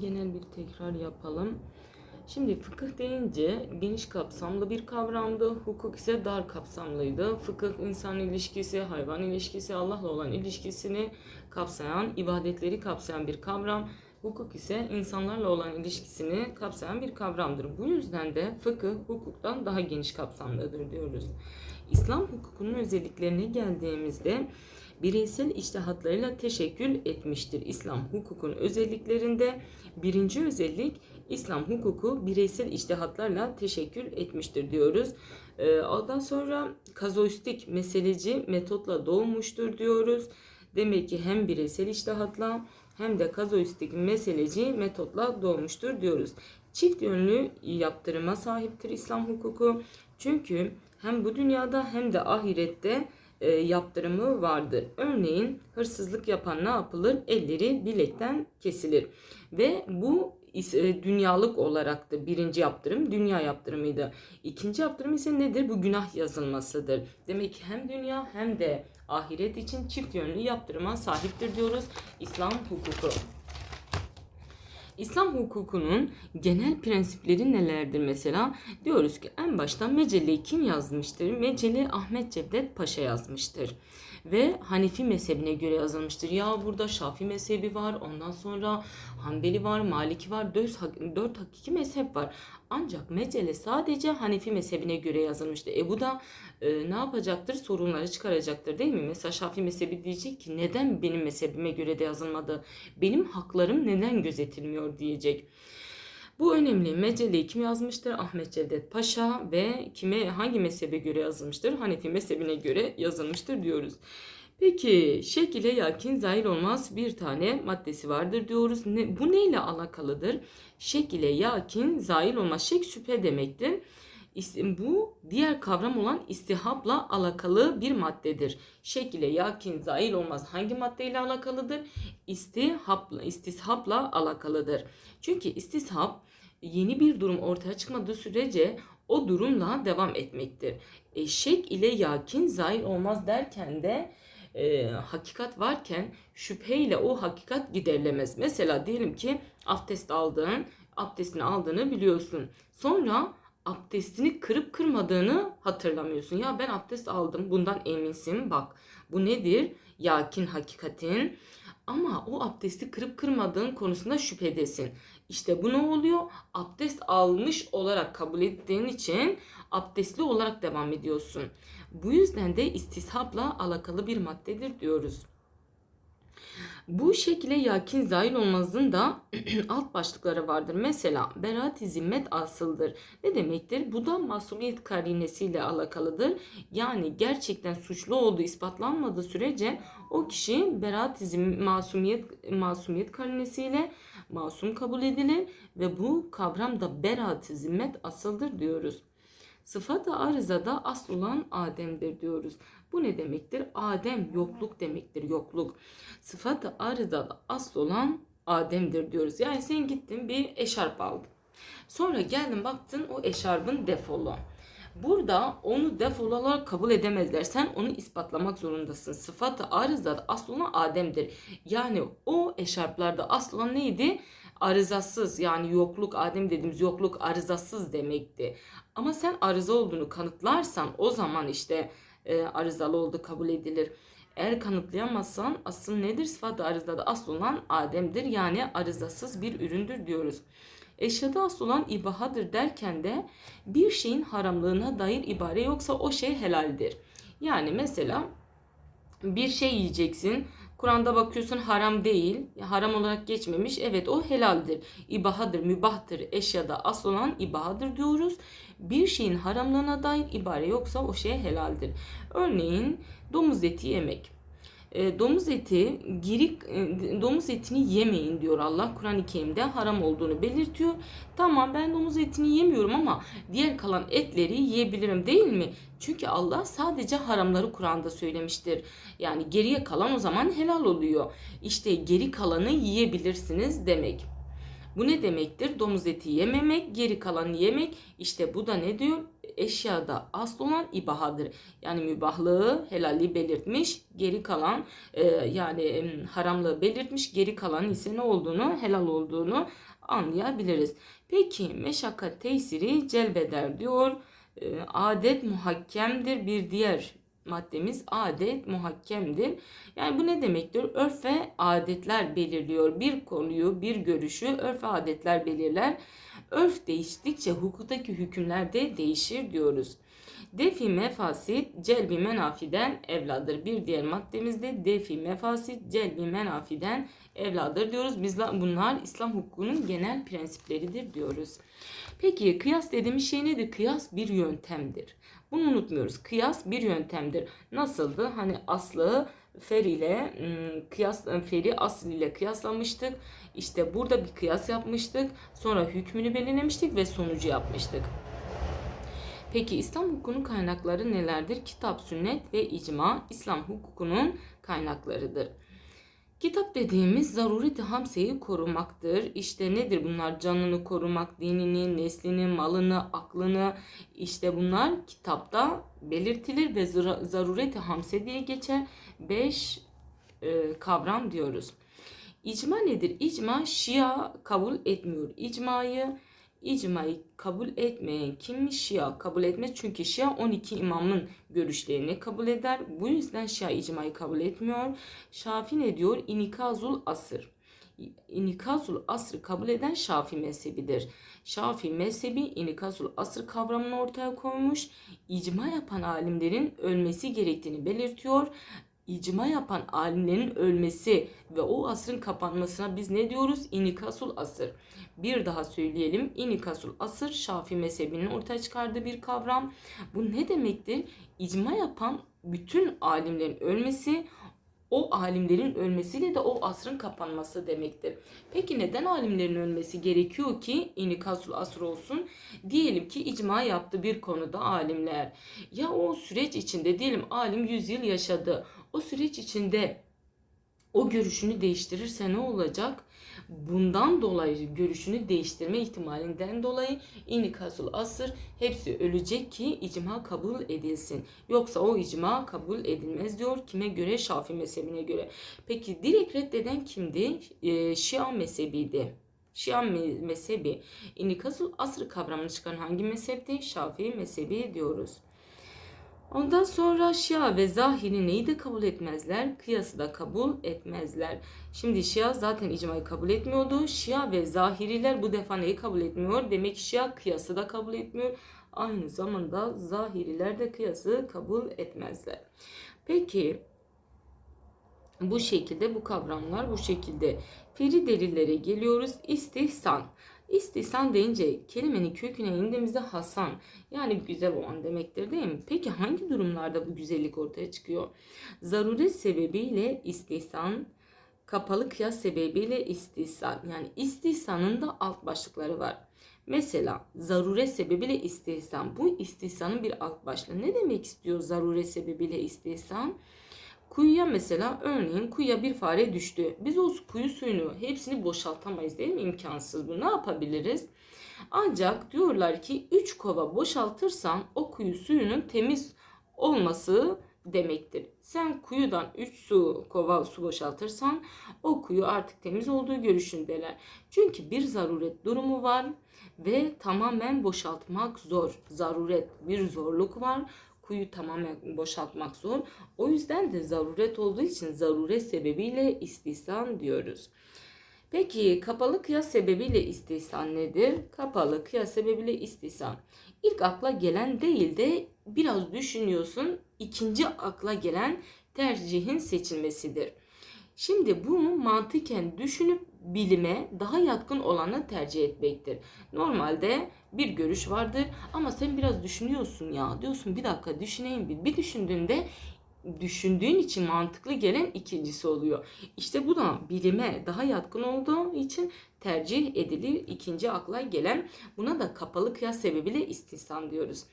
genel bir tekrar yapalım. Şimdi fıkıh deyince geniş kapsamlı bir kavramdı. Hukuk ise dar kapsamlıydı. Fıkıh insan ilişkisi, hayvan ilişkisi, Allah'la olan ilişkisini kapsayan, ibadetleri kapsayan bir kavram. Hukuk ise insanlarla olan ilişkisini kapsayan bir kavramdır. Bu yüzden de fıkıh hukuktan daha geniş kapsamlıdır diyoruz. İslam hukukunun özelliklerine geldiğimizde bireysel içtihatlarıyla teşekkül etmiştir. İslam hukukun özelliklerinde birinci özellik İslam hukuku bireysel içtihatlarla teşekkül etmiştir diyoruz. Ee, ondan sonra kazoistik meseleci metotla doğmuştur diyoruz. Demek ki hem bireysel içtihatla hem de kazoistik meseleci metotla doğmuştur diyoruz. Çift yönlü yaptırıma sahiptir İslam hukuku. Çünkü hem bu dünyada hem de ahirette e, yaptırımı vardır. Örneğin hırsızlık yapan ne yapılır? Elleri bilekten kesilir. Ve bu e, dünyalık olaraktı. Birinci yaptırım dünya yaptırımıydı. İkinci yaptırım ise nedir? Bu günah yazılmasıdır. Demek ki hem dünya hem de ahiret için çift yönlü yaptırıma sahiptir diyoruz İslam hukuku. İslam hukukunun genel prensipleri nelerdir mesela? Diyoruz ki en başta Mecelle kim yazmıştır? Mecelle Ahmet Cevdet Paşa yazmıştır. Ve Hanefi mezhebine göre yazılmıştır. Ya burada Şafi mezhebi var, ondan sonra Hanbeli var, Maliki var, dört, dört hakiki mezhep var. Ancak Mecelle sadece Hanefi mezhebine göre yazılmıştır. E bu da e, ne yapacaktır? Sorunları çıkaracaktır değil mi? Mesela Şafi mezhebi diyecek ki neden benim mezhebime göre de yazılmadı? Benim haklarım neden gözetilmiyor diyecek. Bu önemli. Mecelleyi kim yazmıştır? Ahmet Cevdet Paşa ve kime hangi mezhebe göre yazılmıştır? Hanefi mezhebine göre yazılmıştır diyoruz. Peki şekile yakin zahir olmaz bir tane maddesi vardır diyoruz. Ne, bu neyle alakalıdır? Şekile yakin zahir olmaz. Şek şüphe demektir. Bu diğer kavram olan istihapla alakalı bir maddedir. Şekile yakin zahir olmaz. Hangi maddeyle alakalıdır? İstihapla, istishapla alakalıdır. Çünkü istishap yeni bir durum ortaya çıkmadığı sürece o durumla devam etmektir. E, şek ile yakin zahir olmaz derken de e, hakikat varken şüpheyle o hakikat giderilemez. Mesela diyelim ki abdest aldın, abdestini aldığını biliyorsun. Sonra abdestini kırıp kırmadığını hatırlamıyorsun. Ya ben abdest aldım bundan eminsin bak. Bu nedir? Yakin hakikatin. Ama o abdesti kırıp kırmadığın konusunda şüphedesin. İşte bu ne oluyor? Abdest almış olarak kabul ettiğin için abdestli olarak devam ediyorsun. Bu yüzden de istishapla alakalı bir maddedir diyoruz. Bu şekilde yakin zahil olmazın da alt başlıkları vardır. Mesela beraat-i zimmet asıldır. Ne demektir? Bu da masumiyet karinesiyle alakalıdır. Yani gerçekten suçlu olduğu ispatlanmadığı sürece o kişi beraat-i zim- masumiyet, masumiyet karinesiyle masum kabul edilir ve bu kavram da beraat-i zimmet asıldır diyoruz. Sıfat-ı arızada asıl olan Adem'dir diyoruz. Bu ne demektir? Adem yokluk demektir, yokluk. Sıfat-ı arızada asıl olan Adem'dir diyoruz. Yani sen gittin bir eşarp aldın. Sonra geldin baktın o eşarbın defolu. Burada onu defol olarak kabul edemezler. Sen onu ispatlamak zorundasın. Sıfat-ı arızada asıl olan Adem'dir. Yani o eşarplarda asıl olan neydi? Arızasız yani yokluk Adem dediğimiz yokluk arızasız demekti. Ama sen arıza olduğunu kanıtlarsan o zaman işte e, arızalı oldu kabul edilir. Eğer kanıtlayamazsan asıl nedir? Sıfat arızada asıl olan Adem'dir. Yani arızasız bir üründür diyoruz. Eşyada asıl olan ibahadır derken de bir şeyin haramlığına dair ibare yoksa o şey helaldir. Yani mesela bir şey yiyeceksin. Kur'an'da bakıyorsun haram değil, haram olarak geçmemiş. Evet o helaldir, ibahadır, mübahtır, eşyada asıl olan ibahadır diyoruz. Bir şeyin haramlığına dair ibare yoksa o şey helaldir. Örneğin domuz eti yemek. E, domuz eti, girik, e, domuz etini yemeyin diyor Allah. Kur'an-ı Kerim'de haram olduğunu belirtiyor. Tamam ben domuz etini yemiyorum ama diğer kalan etleri yiyebilirim değil mi? Çünkü Allah sadece haramları Kur'an'da söylemiştir. Yani geriye kalan o zaman helal oluyor. İşte geri kalanı yiyebilirsiniz demek. Bu ne demektir? Domuz eti yememek, geri kalanı yemek. İşte bu da ne diyor? eşyada asıl olan ibahadır. Yani mübahlığı, helalliği belirtmiş, geri kalan e, yani em, haramlığı belirtmiş, geri kalan ise ne olduğunu, helal olduğunu anlayabiliriz. Peki meşakkat tesiri celbeder diyor. E, adet muhakkemdir bir diğer maddemiz adet muhakkemdir. Yani bu ne demektir? Örf ve adetler belirliyor. Bir konuyu, bir görüşü örf ve adetler belirler. Örf değiştikçe hukuktaki hükümler de değişir diyoruz. Defi mefasit celbi menafiden evladır. Bir diğer maddemizde defi mefasit celbi menafiden evladır diyoruz. Biz bunlar İslam hukukunun genel prensipleridir diyoruz. Peki kıyas dediğimiz şey nedir? Kıyas bir yöntemdir. Bunu unutmuyoruz. Kıyas bir yöntemdir. Nasıldı? Hani aslı fer ile kıyas feri asıl ile kıyaslamıştık. İşte burada bir kıyas yapmıştık. Sonra hükmünü belirlemiştik ve sonucu yapmıştık. Peki İslam hukukunun kaynakları nelerdir? Kitap, sünnet ve icma İslam hukukunun kaynaklarıdır. Kitap dediğimiz zarureti hamseyi korumaktır. İşte nedir bunlar? Canını korumak, dinini, neslini, malını, aklını. İşte bunlar kitapta belirtilir ve zarureti hamse diye geçer. Beş e, kavram diyoruz. İcma nedir? İcma Şia kabul etmiyor. İcmayı İcmayı kabul etmeyen kimmiş? Şia kabul etmez. Çünkü Şia 12 imamın görüşlerini kabul eder. Bu yüzden Şia icmayı kabul etmiyor. Şafi ne diyor? İnikazul asır. İnikazul asrı kabul eden Şafi mezhebidir. Şafi mezhebi inikazul asır kavramını ortaya koymuş. İcma yapan alimlerin ölmesi gerektiğini belirtiyor icma yapan alimlerin ölmesi ve o asrın kapanmasına biz ne diyoruz? İnikasul asır. Bir daha söyleyelim. İnikasul asır Şafii mezhebinin ortaya çıkardığı bir kavram. Bu ne demektir? İcma yapan bütün alimlerin ölmesi o alimlerin ölmesiyle de o asrın kapanması demektir. Peki neden alimlerin ölmesi gerekiyor ki inikasul asr olsun? Diyelim ki icma yaptı bir konuda alimler. Ya o süreç içinde diyelim alim 100 yıl yaşadı. O süreç içinde o görüşünü değiştirirse ne olacak? Bundan dolayı görüşünü değiştirme ihtimalinden dolayı inikasul asır hepsi ölecek ki icma kabul edilsin. Yoksa o icma kabul edilmez diyor. Kime göre? Şafi mezhebine göre. Peki direkt reddeden kimdi? Ee, Şia mezhebiydi. Şia mezhebi inikasul asr kavramını çıkaran hangi mezhepti? Şafii mezhebi diyoruz. Ondan sonra Şia ve Zahiri neyi de kabul etmezler? Kıyası da kabul etmezler. Şimdi Şia zaten icmayı kabul etmiyordu. Şia ve Zahiriler bu defa neyi kabul etmiyor? Demek ki Şia kıyası da kabul etmiyor. Aynı zamanda Zahiriler de kıyası kabul etmezler. Peki bu şekilde bu kavramlar bu şekilde. Feri delillere geliyoruz. İstihsan. İstihsan deyince kelimenin köküne indiğimizde Hasan yani güzel olan demektir değil mi? Peki hangi durumlarda bu güzellik ortaya çıkıyor? Zaruret sebebiyle istihsan, kapalı kıyas sebebiyle istihsan yani istihsanın da alt başlıkları var. Mesela zaruret sebebiyle istihsan. Bu istihsanın bir alt başlığı. Ne demek istiyor zaruret sebebiyle istihsan? Kuyuya mesela örneğin kuyuya bir fare düştü. Biz o kuyu suyunu hepsini boşaltamayız değil mi? İmkansız bu. Ne yapabiliriz? Ancak diyorlar ki 3 kova boşaltırsan o kuyu suyunun temiz olması demektir. Sen kuyudan 3 su kova su boşaltırsan o kuyu artık temiz olduğu görüşündeler. Çünkü bir zaruret durumu var ve tamamen boşaltmak zor. Zaruret bir zorluk var kuyu tamamen boşaltmak zor. O yüzden de zaruret olduğu için zaruret sebebiyle istihsan diyoruz. Peki kapalı kıyas sebebiyle istihsan nedir? Kapalı kıyas sebebiyle istihsan. İlk akla gelen değil de biraz düşünüyorsun. ikinci akla gelen tercihin seçilmesidir. Şimdi bu mantıken düşünüp bilime daha yatkın olanı tercih etmektir. Normalde bir görüş vardır ama sen biraz düşünüyorsun ya diyorsun bir dakika düşüneyim bir. Bir düşündüğünde düşündüğün için mantıklı gelen ikincisi oluyor. İşte bu da bilime daha yatkın olduğu için tercih edilir ikinci akla gelen buna da kapalı kıyas sebebiyle istisna diyoruz.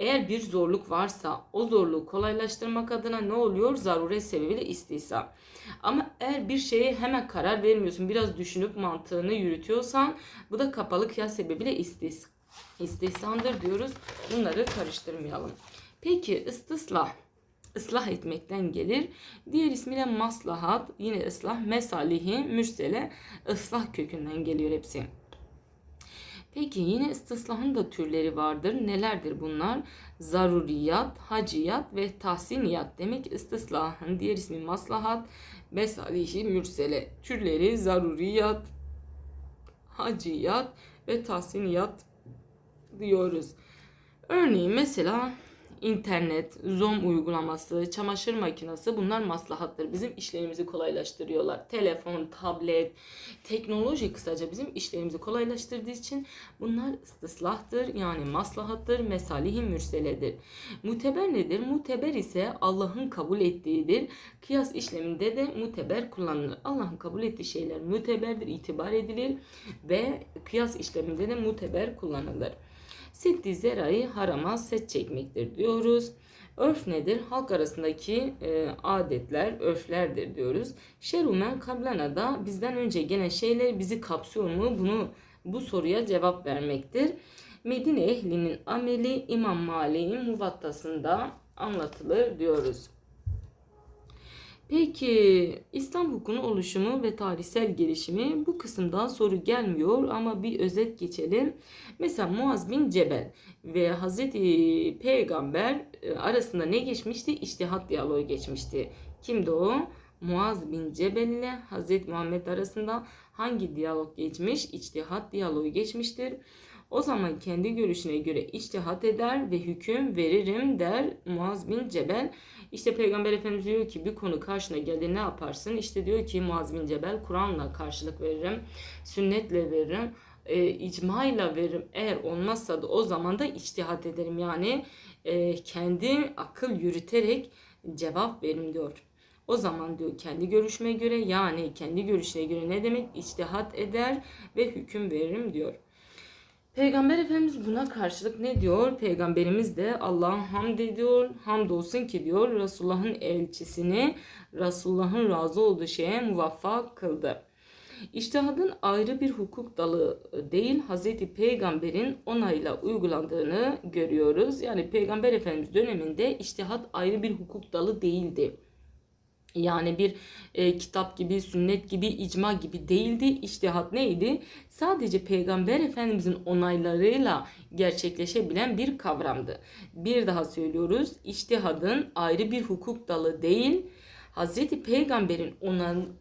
Eğer bir zorluk varsa o zorluğu kolaylaştırmak adına ne oluyor? Zaruret sebebiyle istihsa. Ama eğer bir şeye hemen karar vermiyorsun, biraz düşünüp mantığını yürütüyorsan bu da kapalı kıyas sebebiyle istis istihsandır diyoruz. Bunları karıştırmayalım. Peki istislah ıslah etmekten gelir. Diğer ismiyle maslahat, yine ıslah, mesalihi, mürsele, ıslah kökünden geliyor hepsi. Peki yine istislahın da türleri vardır. Nelerdir bunlar? Zaruriyat, haciyat ve tahsiniyat. Demek istislahın diğer ismi maslahat, mesalihi, mürsele. Türleri zaruriyat, haciyat ve tahsiniyat diyoruz. Örneğin mesela internet, Zoom uygulaması, çamaşır makinesi bunlar maslahattır. Bizim işlerimizi kolaylaştırıyorlar. Telefon, tablet, teknoloji kısaca bizim işlerimizi kolaylaştırdığı için bunlar istislahtır yani maslahattır, mesalihi mürseledir. Muteber nedir? Muteber ise Allah'ın kabul ettiğidir. Kıyas işleminde de muteber kullanılır. Allah'ın kabul ettiği şeyler muteberdir, itibar edilir ve kıyas işleminde de muteber kullanılır. Sitti zerayı harama set çekmektir diyoruz. Örf nedir? Halk arasındaki e, adetler, örflerdir diyoruz. Şerumen kablana da bizden önce gelen şeyler bizi kapsıyor mu? Bunu bu soruya cevap vermektir. Medine ehlinin ameli İmam Malik'in muvattasında anlatılır diyoruz. Peki İslam hukukunun oluşumu ve tarihsel gelişimi bu kısımdan soru gelmiyor ama bir özet geçelim. Mesela Muaz bin Cebel ve Hazreti Peygamber e, arasında ne geçmişti? İçtihat diyaloğu geçmişti. Kimdi o? Muaz bin Cebel ile Hazreti Muhammed arasında hangi diyalog geçmiş? İçtihat diyaloğu geçmiştir. O zaman kendi görüşüne göre içtihat eder ve hüküm veririm der Muaz bin Cebel. İşte Peygamber Efendimiz diyor ki bir konu karşına geldi ne yaparsın? İşte diyor ki Muaz bin Cebel Kur'an'la karşılık veririm, sünnetle veririm, e, icmayla veririm. Eğer olmazsa da o zaman da içtihat ederim. Yani e, kendi akıl yürüterek cevap veririm diyor. O zaman diyor kendi görüşüme göre yani kendi görüşüne göre ne demek içtihat eder ve hüküm veririm diyor. Peygamber Efendimiz buna karşılık ne diyor? Peygamberimiz de Allah'a hamd ediyor. Hamdolsun ki diyor Resulullah'ın elçisini Resulullah'ın razı olduğu şeye muvaffak kıldı. İçtihadın ayrı bir hukuk dalı değil Hazreti Peygamber'in onayla uygulandığını görüyoruz. Yani Peygamber Efendimiz döneminde içtihat ayrı bir hukuk dalı değildi. Yani bir e, kitap gibi, sünnet gibi, icma gibi değildi. İçtihat neydi? Sadece Peygamber Efendimizin onaylarıyla gerçekleşebilen bir kavramdı. Bir daha söylüyoruz. İçtihadın ayrı bir hukuk dalı değil, Hazreti Peygamber'in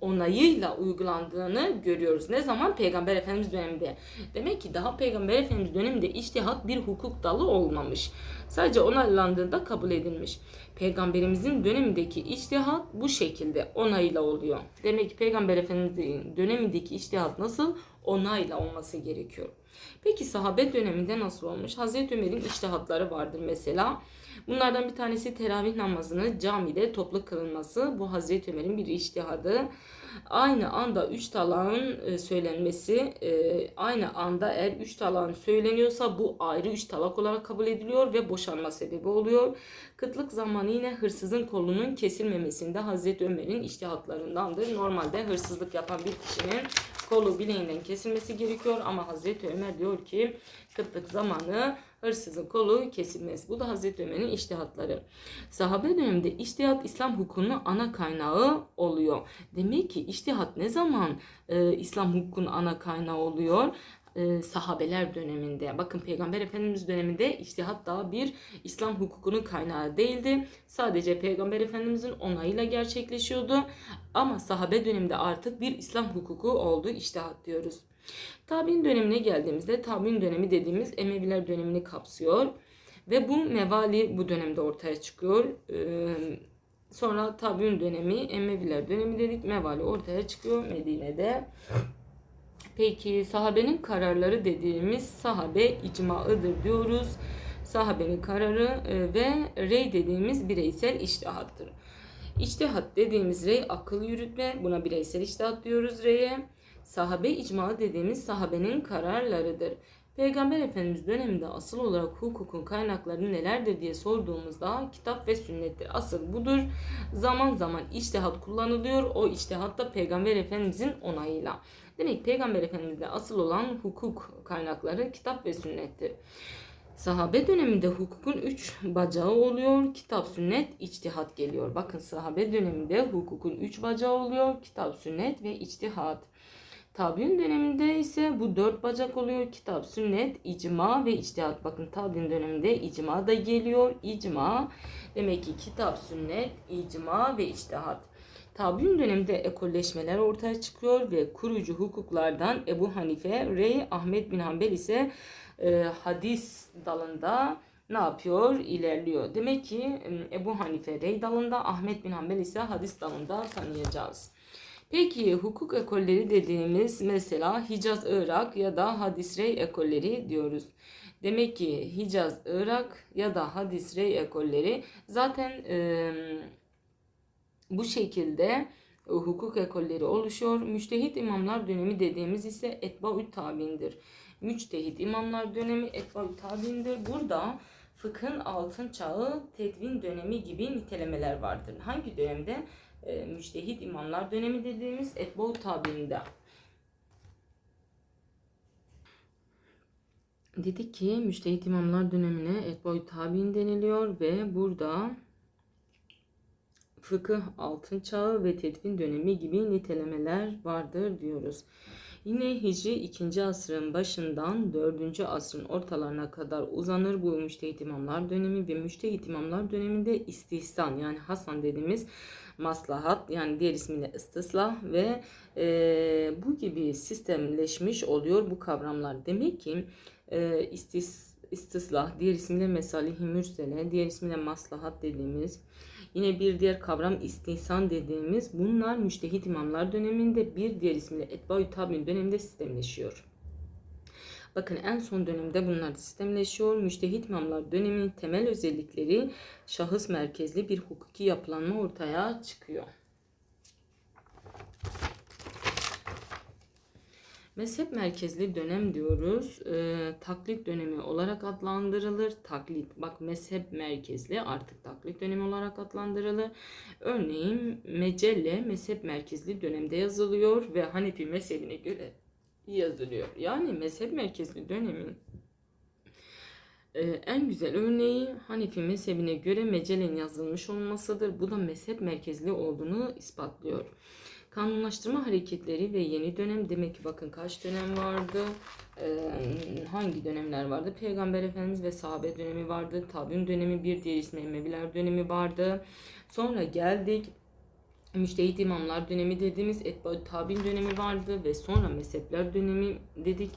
onayıyla uygulandığını görüyoruz. Ne zaman? Peygamber Efendimiz döneminde. Demek ki daha Peygamber Efendimiz döneminde içtihat bir hukuk dalı olmamış. Sadece onaylandığında kabul edilmiş. Peygamberimizin dönemindeki içtihat bu şekilde onayla oluyor. Demek ki Peygamber Efendimizin dönemindeki içtihat nasıl? Onayla olması gerekiyor. Peki sahabe döneminde nasıl olmuş? Hazreti Ömer'in içtihatları vardır mesela. Bunlardan bir tanesi teravih namazını camide toplu kılınması. Bu Hazreti Ömer'in bir içtihadı. Aynı anda üç talağın e, söylenmesi, e, aynı anda eğer üç talağın söyleniyorsa bu ayrı üç talak olarak kabul ediliyor ve boşanma sebebi oluyor. Kıtlık zamanı yine hırsızın kolunun kesilmemesinde Hazreti Ömer'in içtihatlarındandır. Normalde hırsızlık yapan bir kişinin kolu bileğinden kesilmesi gerekiyor ama Hazreti Ömer diyor ki kıtlık zamanı hırsızın kolu kesilmez. Bu da Hazreti Ömer'in iştihatları. Sahabe döneminde iştihat İslam hukukunun ana kaynağı oluyor. Demek ki iştihat ne zaman e, İslam hukukunun ana kaynağı oluyor? e, sahabeler döneminde. Bakın Peygamber Efendimiz döneminde iştihat daha bir İslam hukukunun kaynağı değildi. Sadece Peygamber Efendimizin onayıyla gerçekleşiyordu. Ama sahabe döneminde artık bir İslam hukuku oldu. iştihat diyoruz. Tabi'in dönemine geldiğimizde tabi'in dönemi dediğimiz Emeviler dönemini kapsıyor. Ve bu mevali bu dönemde ortaya çıkıyor. Sonra tabi'in dönemi, Emeviler dönemi dedik. Mevali ortaya çıkıyor Medine'de. Peki sahabenin kararları dediğimiz sahabe icmaıdır diyoruz. Sahabenin kararı ve rey dediğimiz bireysel iştihattır. İçtihat dediğimiz rey akıl yürütme. Buna bireysel iştihat diyoruz reye. Sahabe icma dediğimiz sahabenin kararlarıdır. Peygamber Efendimiz döneminde asıl olarak hukukun kaynakları nelerdir diye sorduğumuzda kitap ve sünnettir. Asıl budur. Zaman zaman içtihat kullanılıyor. O içtihat da Peygamber Efendimizin onayıyla. Demek Peygamber Efendimiz'de asıl olan hukuk kaynakları kitap ve sünnettir. Sahabe döneminde hukukun üç bacağı oluyor. Kitap, sünnet, içtihat geliyor. Bakın sahabe döneminde hukukun üç bacağı oluyor. Kitap, sünnet ve içtihat. Tabi'in döneminde ise bu dört bacak oluyor. Kitap, sünnet, icma ve içtihat. Bakın tabi'in döneminde icma da geliyor. İcma demek ki kitap, sünnet, icma ve içtihat. Tabi'in döneminde ekolleşmeler ortaya çıkıyor ve kurucu hukuklardan Ebu Hanife, Rey, Ahmet bin Hanbel ise e, hadis dalında ne yapıyor? İlerliyor. Demek ki Ebu Hanife Rey dalında, Ahmet bin Hanbel ise hadis dalında tanıyacağız. Peki hukuk ekolleri dediğimiz mesela Hicaz Irak ya da Hadis Rey ekolleri diyoruz. Demek ki Hicaz Irak ya da Hadis Rey ekolleri zaten e, bu şekilde hukuk ekolleri oluşuyor. Müştehit imamlar dönemi dediğimiz ise Etbaü't Tabi'indir. Müçtehit imamlar dönemi Etbaü't Tabi'indir. Burada fıkhın altın çağı tedvin dönemi gibi nitelemeler vardır. Hangi dönemde? E, müçtehit imamlar dönemi dediğimiz Etbaü't Tabi'inde. Dedik ki müçtehit imamlar dönemine Etbaü't Tabi'in deniliyor ve burada fıkıh altın çağı ve tedvin dönemi gibi nitelemeler vardır diyoruz. Yine Hicri 2. asrın başından 4. asrın ortalarına kadar uzanır bu müştehit imamlar dönemi ve müştehit imamlar döneminde istihsan yani Hasan dediğimiz maslahat yani diğer ismiyle istislah ve e, bu gibi sistemleşmiş oluyor bu kavramlar. Demek ki e, istis, istislah diğer ismiyle mesalih mürsele diğer ismiyle maslahat dediğimiz Yine bir diğer kavram istihsan dediğimiz bunlar müştehit imamlar döneminde bir diğer ismiyle etbaü tabi'in döneminde sistemleşiyor. Bakın en son dönemde bunlar sistemleşiyor. Müştehit imamlar döneminin temel özellikleri şahıs merkezli bir hukuki yapılanma ortaya çıkıyor. Mezhep merkezli dönem diyoruz. E, taklit dönemi olarak adlandırılır. Taklit bak mezhep merkezli artık taklit dönemi olarak adlandırılır. Örneğin Mecelle mezhep merkezli dönemde yazılıyor ve Hanefi mezhebine göre yazılıyor. Yani mezhep merkezli dönemin ee, en güzel örneği Hanefi mezhebine göre Mecelle'nin yazılmış olmasıdır. Bu da mezhep merkezli olduğunu ispatlıyor. Kanunlaştırma hareketleri ve yeni dönem demek ki bakın kaç dönem vardı? Hangi dönemler vardı? Peygamber Efendimiz ve sahabe dönemi vardı. Tabi'in dönemi bir diğer ismi Emeviler dönemi vardı. Sonra geldik Müştehit imamlar dönemi dediğimiz etba tabi'in dönemi vardı ve sonra mezhepler dönemi dedik.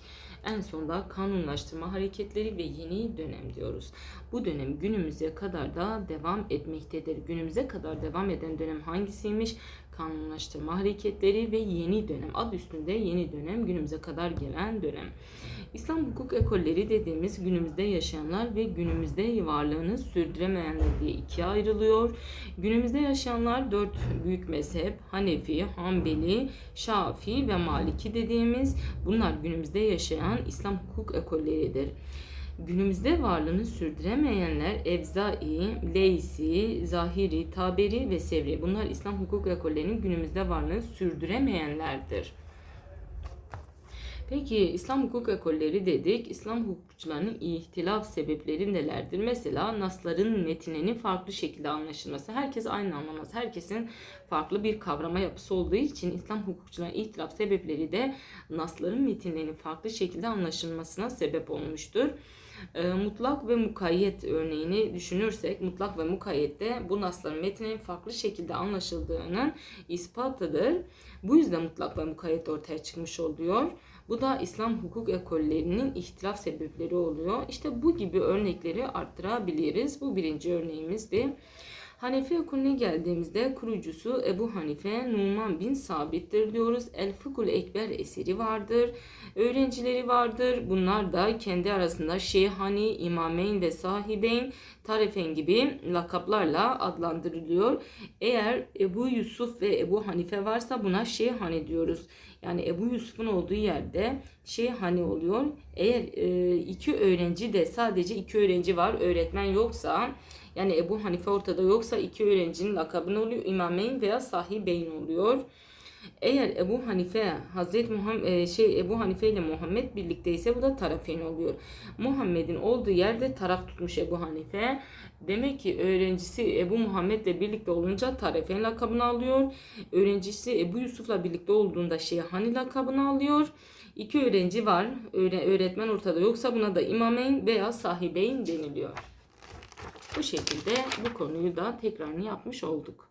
En sonda kanunlaştırma hareketleri ve yeni dönem diyoruz. Bu dönem günümüze kadar da devam etmektedir. Günümüze kadar devam eden dönem hangisiymiş? Kanunlaştırma hareketleri ve yeni dönem. Ad üstünde yeni dönem günümüze kadar gelen dönem. İslam hukuk ekolleri dediğimiz günümüzde yaşayanlar ve günümüzde varlığını sürdüremeyenler diye ikiye ayrılıyor. Günümüzde yaşayanlar dört büyük mezhep Hanefi, Hanbeli, Şafii ve Maliki dediğimiz bunlar günümüzde yaşayan İslam hukuk ekolleridir günümüzde varlığını sürdüremeyenler Evzai, Leysi, Zahiri, Taberi ve Sevri. Bunlar İslam hukuk ekollerinin günümüzde varlığını sürdüremeyenlerdir. Peki İslam hukuk ekolleri dedik. İslam hukukçularının ihtilaf sebepleri nelerdir? Mesela nasların metininin farklı şekilde anlaşılması. Herkes aynı anlamaz. Herkesin farklı bir kavrama yapısı olduğu için İslam hukukçularının ihtilaf sebepleri de nasların metinlerinin farklı şekilde anlaşılmasına sebep olmuştur. E, mutlak ve mukayyet örneğini düşünürsek mutlak ve mukayyette bu nasların metnin farklı şekilde anlaşıldığının ispatıdır. Bu yüzden mutlak ve mukayyet ortaya çıkmış oluyor. Bu da İslam hukuk ekollerinin ihtilaf sebepleri oluyor. İşte bu gibi örnekleri arttırabiliriz. Bu birinci örneğimizdi. Hanefi ekolüne geldiğimizde kurucusu Ebu Hanife Numan bin Sabit'tir diyoruz. El Fıkul Ekber eseri vardır. Öğrencileri vardır. Bunlar da kendi arasında Şeyhani, İmameyn ve Sahibeyn, Tarifen gibi lakaplarla adlandırılıyor. Eğer Ebu Yusuf ve Ebu Hanife varsa buna Şeyhani diyoruz. Yani Ebu Yusuf'un olduğu yerde Şeyhani oluyor. Eğer e, iki öğrenci de sadece iki öğrenci var, öğretmen yoksa yani Ebu Hanife ortada yoksa iki öğrencinin lakabını oluyor. İmameyn veya sahibeyn oluyor. Eğer Ebu Hanife Hazreti Muhammed şey Ebu Hanife ile Muhammed birlikteyse bu da tarafeyn oluyor. Muhammed'in olduğu yerde taraf tutmuş Ebu Hanife. Demek ki öğrencisi Ebu Muhammed ile birlikte olunca tarafeyn lakabını alıyor. Öğrencisi Ebu Yusuf'la birlikte olduğunda Şeyhani lakabını alıyor. İki öğrenci var. Öğre- öğretmen ortada yoksa buna da imameyn veya sahibeyn deniliyor. Bu şekilde bu konuyu da tekrarını yapmış olduk.